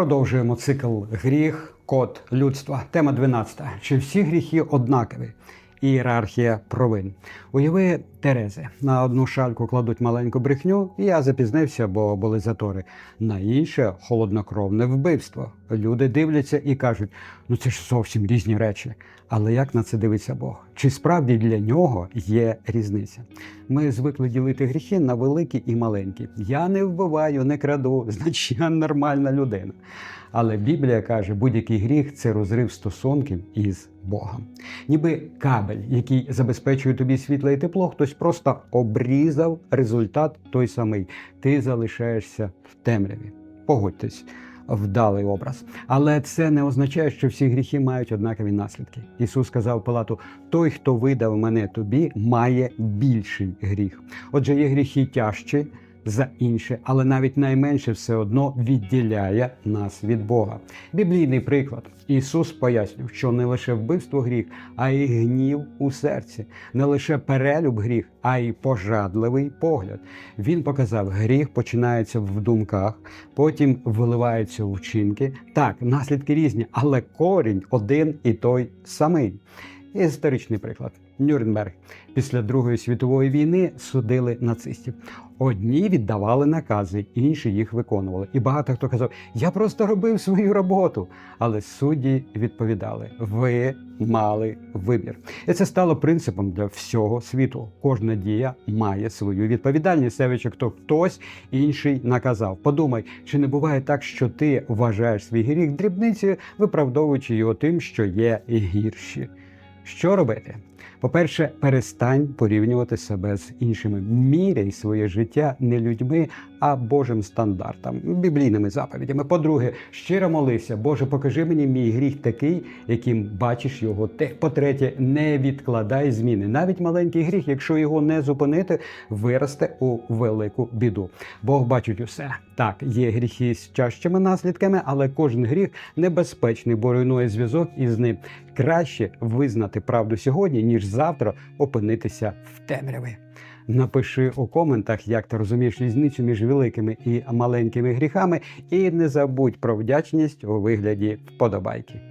Продовжуємо цикл гріх, код людства. Тема 12. Чи всі гріхи однакові? Ієрархія провин. Уяви Терези. На одну шальку кладуть маленьку брехню, і я запізнився, бо були затори. На інше холоднокровне вбивство. Люди дивляться і кажуть: ну це ж зовсім різні речі. Але як на це дивиться Бог? Чи справді для нього є різниця? Ми звикли ділити гріхи на великі і маленькі. Я не вбиваю, не краду, значить я нормальна людина. Але Біблія каже, будь-який гріх це розрив стосунків із Богом. Ніби кабель, який забезпечує тобі світло і тепло, хтось просто обрізав результат той самий. Ти залишаєшся в темряві. Погодьтесь. Вдалий образ, але це не означає, що всі гріхи мають однакові наслідки. Ісус сказав Палату: той, хто видав мене тобі, має більший гріх. Отже, є гріхи тяжчі за інше, але навіть найменше все одно відділяє нас від Бога. Біблійний приклад. Ісус пояснював, що не лише вбивство гріх, а й гнів у серці, не лише перелюб гріх, а й пожадливий погляд. Він показав, гріх починається в думках, потім виливається у вчинки. Так, наслідки різні, але корінь один і той самий. Історичний приклад. Нюрнберг після Другої світової війни судили нацистів. Одні віддавали накази, інші їх виконували. І багато хто казав: Я просто робив свою роботу. Але судді відповідали: ви мали вибір. І це стало принципом для всього світу. Кожна дія має свою відповідальність. Севичок, то хтось інший наказав. Подумай, чи не буває так, що ти вважаєш свій гріх дрібницею, виправдовуючи його тим, що є гірші. Що робити? По-перше, перестань порівнювати себе з іншими. Міряй своє життя не людьми, а Божим стандартам, біблійними заповідями. По-друге, щиро молися, Боже, покажи мені мій гріх такий, яким бачиш його ти. По-третє, не відкладай зміни. Навіть маленький гріх, якщо його не зупинити, виросте у велику біду. Бог бачить усе. Так, є гріхи з тяжчими наслідками, але кожен гріх небезпечний, бо руйнує зв'язок із ним. Краще визнати правду сьогодні, ніж завтра опинитися в темряві. Напиши у коментах, як ти розумієш різницю між великими і маленькими гріхами, і не забудь про вдячність у вигляді вподобайки.